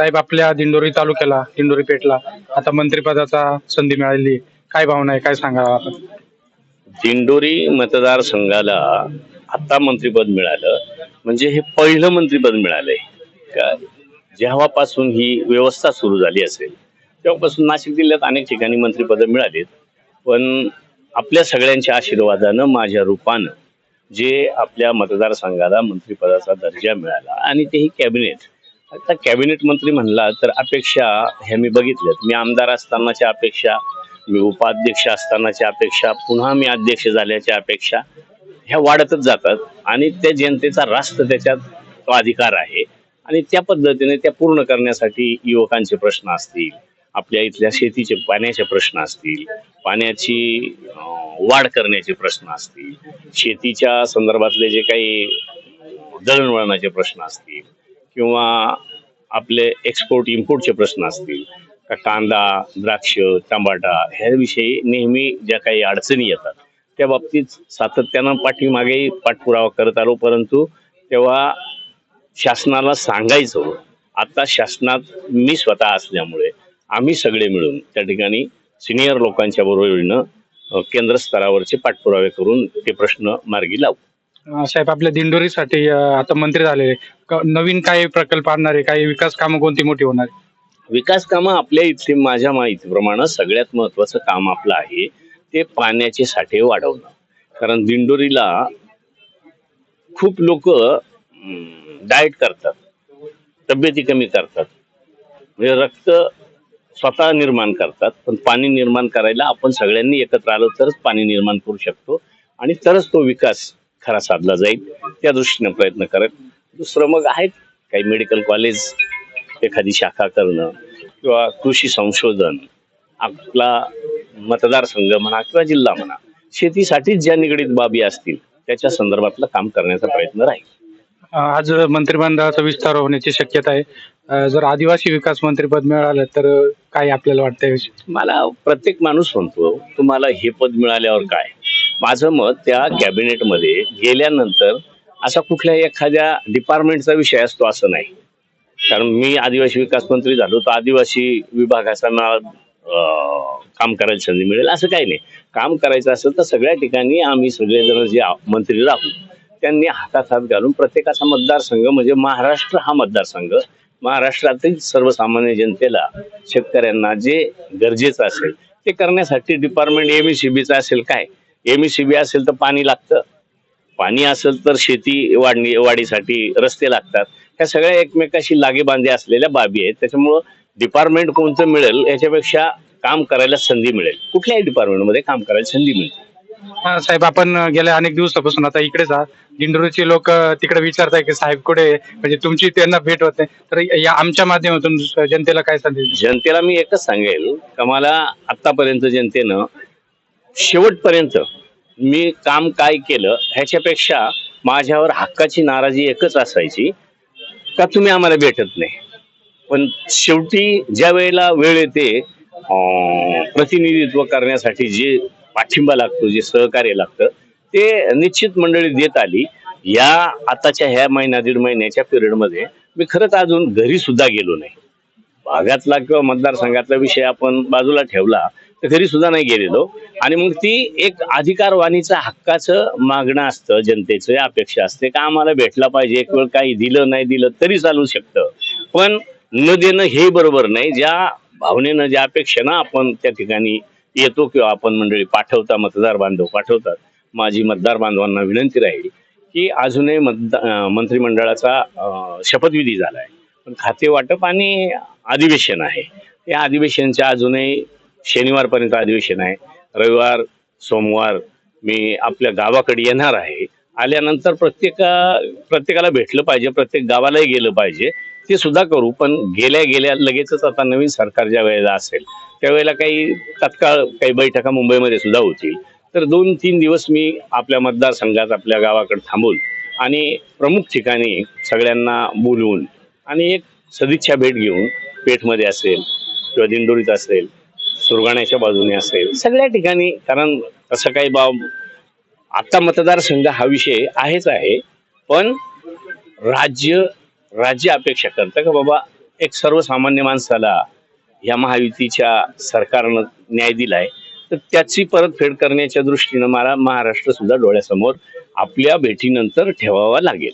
साहेब आपल्या दिंडोरी तालुक्याला दिंडोरी पेठला आता मंत्रिपदाचा संधी मिळाली. काय भावना आहे? काय सांगा आपण? दिंडोरी मतदारसंघाला आता मंत्रिपद मिळालं. म्हणजे हे पहिलं मंत्रिपद मिळालंय. का जेव्हापासून ही व्यवस्था सुरू झाली असेल तेव्हापासून नाशिक जिल्ह्यात अनेक ठिकाणी मंत्रिपद मिळालीत. पण आपल्या सगळ्यांच्या आशीर्वादानं माझ्या रूपानं जे आपल्या मतदारसंघाला मंत्रिपदाचा दर्जा मिळाला आणि तेही कॅबिनेट आता कॅबिनेट मंत्री म्हणला तर अपेक्षा ह्या मी बघितल्यात मी आमदार असतानाच्या अपेक्षा मी उपाध्यक्ष असतानाच्या अपेक्षा पुन्हा मी अध्यक्ष झाल्याच्या अपेक्षा ह्या वाढतच जातात. आणि त्या जनतेचा रास्त त्याच्यात तो अधिकार आहे. आणि त्या पद्धतीने त्या पूर्ण करण्यासाठी युवकांचे प्रश्न असतील आपल्या इथल्या शेतीचे पाण्याचे प्रश्न असतील पाण्याची वाढ करण्याचे प्रश्न असतील शेतीच्या संदर्भातले जे काही दळणवळणाचे प्रश्न असतील किंवा आपले एक्सपोर्ट इम्पोर्टचे प्रश्न असतील का कांदा द्राक्ष टमाटा ह्याविषयी नेहमी ज्या काही अडचणी येतात त्या बाबतीत सातत्यानं पाठीमागे पाठपुरावा करत आलो परंतु तेव्हा शासनाला सांगायचो आता शासनात मी स्वतः असल्यामुळे आम्ही सगळे मिळून त्या ठिकाणी सिनियर लोकांच्या बरोबरीनं केंद्र स्तरावरचे पाठपुरावे करून ते प्रश्न मार्गी लावू. अं, साहेब आपल्या दिंडोरीसाठी अं, आता मंत्री झाले क- नवीन काही प्रकल्प आणणार आहे? काही विकास कामं कोणती मोठी होणार आहे? विकास कामं आपल्या इथे माझ्या माहितीप्रमाणे सगळ्यात महत्वाचं काम आपलं आहे ते पाण्याचे साठे वाढवणं. कारण दिंडोरीला खूप लोक डाएट करतात. तब्येती कमी करतात. म्हणजे रक्त स्वतः निर्माण करतात पण पाणी निर्माण करायला आपण सगळ्यांनी एकत्र आलो तरच पाणी निर्माण करू शकतो आणि तरच तो विकास खरा साधला जाईल. त्या दृष्टीने प्रयत्न करत. दुसरं मग आहेत काही मेडिकल कॉलेज एखादी शाखा करणं किंवा कृषी संशोधन आपला मतदारसंघ म्हणा किंवा जिल्हा म्हणा शेतीसाठीच ज्या निगडीत बाबी असतील त्याच्या संदर्भातलं काम करण्याचा प्रयत्न राहील. आज मंत्रिमंडळाचा विस्तार होण्याची शक्यता आहे. जर आदिवासी विकास मंत्रिपद मिळालं तर काय आपल्याला वाटतं याविषयी? मला प्रत्येक माणूस म्हणतो तुम्हाला हे पद मिळाल्यावर काय? माझं मत त्या कॅबिनेटमध्ये गेल्यानंतर असा कुठल्या एखाद्या डिपार्टमेंटचा विषय असतो असं नाही. कारण मी आदिवासी विकास मंत्री झालो तर आदिवासी विभागाचा काम करायची संधी मिळेल असं काही नाही. काम करायचं असेल तर सगळ्या ठिकाणी आम्ही सगळेजण जे मंत्री राहू त्यांनी हातात हात घालून प्रत्येकाचा मतदारसंघ म्हणजे महाराष्ट्र हा मतदारसंघ. महाराष्ट्रातील सर्वसामान्य जनतेला शेतकऱ्यांना जे गरजेचं असेल ते करण्यासाठी डिपार्टमेंट एम असेल काय एम असेल तर पाणी लागतं. पाणी असेल तर शेती वाढणी वाढीसाठी रस्ते लागतात. ह्या सगळ्या एकमेकाशी लागेबांधे असलेल्या बाबी आहेत. त्याच्यामुळं डिपार्टमेंट कोणतं मिळेल याच्यापेक्षा काम करायला संधी मिळेल. कुठल्याही डिपार्टमेंटमध्ये काम करायला संधी मिळते हा, साहेब आपण गेल्या अनेक दिवसापासून आता इकडेच आहात दिंडोरीचे लोक तिकडे विचारताय की साहेब कुठे? म्हणजे तुमची त्यांना भेट होत. तर या आमच्या माध्यमातून जनतेला काय संदेश जनतेला मी एकच सांगेल. का मला आतापर्यंत जनतेनं शेवटपर्यंत मी काम काय केलं ह्याच्यापेक्षा माझ्यावर हक्काची नाराजी एकच असायची का तुम्ही आम्हाला भेटत नाही. पण शेवटी ज्या वेळेला वेळ येते प्रतिनिधित्व करण्यासाठी जे पाठिंबा लागतो जे सहकार्य लागतं ते निश्चित मंडळी देत आली. या आताच्या ह्या महिना दीड महिन्याच्या पिरियडमध्ये मी खरंच अजून घरी सुद्धा गेलो नाही. भागातला किंवा मतदारसंघातला विषय आपण बाजूला ठेवला घरी सुद्धा नाही गेलेलो. आणि मग ती एक अधिकारवाणीचं हक्काचं मागणं असतं जनतेचं अपेक्षा असते. का आम्हाला भेटला पाहिजे? एक वेळ काही दिलं नाही दिलं तरी चालू शकतं. पण न देणं हे बरोबर नाही. ज्या भावनेनं ज्या अपेक्षेनं आपण त्या ठिकाणी येतो किंवा आपण मंडळी पाठवता मतदार बांधव पाठवतात माझी मतदार बांधवांना विनंती राहील की अजूनही मतदा मंत्रिमंडळाचा शपथविधी झाला आहे पण खाते वाटप आणि अधिवेशन आहे. या अधिवेशनच्या अजूनही शनिवारपर्यंत अधिवेशन आहे. रविवार सोमवार मी आपल्या गावाकडे येणार आहे. आल्यानंतर प्रत्येका प्रत्येकाला भेटलं पाहिजे प्रत्येक गावालाही गेलं पाहिजे. ते सुद्धा करू पण गेल्या गेल्या लगेचच आता नवीन सरकार ज्या वेळेला असेल त्यावेळेला काही तत्काळ काही बैठका मुंबईमध्ये सुद्धा होतील. तर दोन तीन दिवस मी आपल्या मतदारसंघात आपल्या गावाकडे थांबून आणि प्रमुख ठिकाणी सगळ्यांना बोलवून आणि एक सदिच्छा भेट घेऊन पेठमध्ये असेल किंवा दिंडोरीत असेल सुरगाण्याच्या बाजूने असेल. सगळ्या ठिकाणी कारण तसं काही बाब आता मतदारसंघ हा विषय आहेच आहे पण राज्य राज्य अपेक्षा करतं का बाबा एक सर्वसामान्य माणसाला या महायुतीच्या सरकारनं न्याय दिलाय तर त्याची परतफेड करण्याच्या दृष्टीनं मला महाराष्ट्र सुद्धा डोळ्यासमोर आपल्या भेटीनंतर ठेवावा लागेल.